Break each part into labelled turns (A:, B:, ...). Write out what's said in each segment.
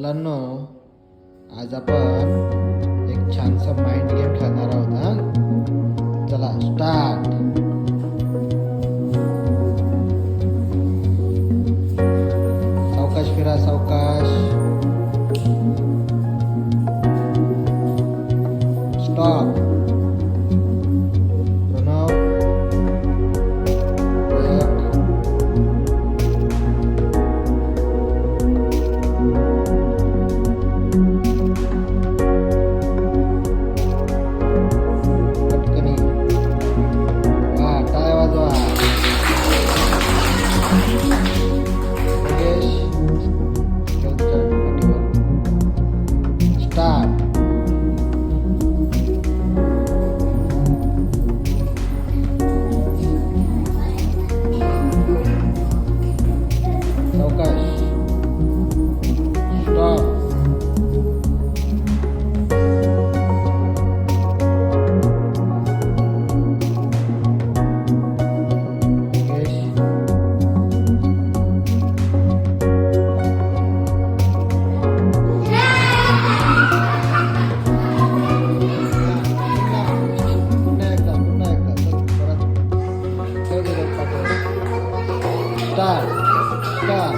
A: मुलांनो आज आपण एक छानसा माइंड गेम खेळणार आहोत हा? चला स्टार्ट सावकाश फिरा सावकाश. स्टॉप Так, так.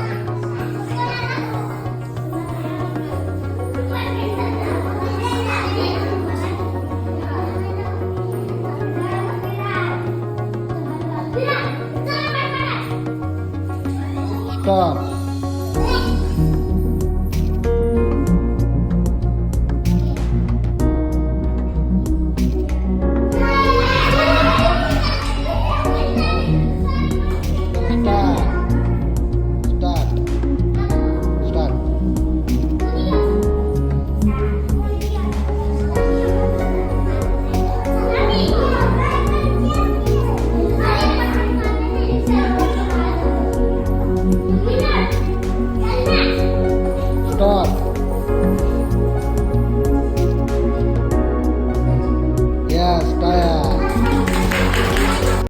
A: Шкаф. Gas tyre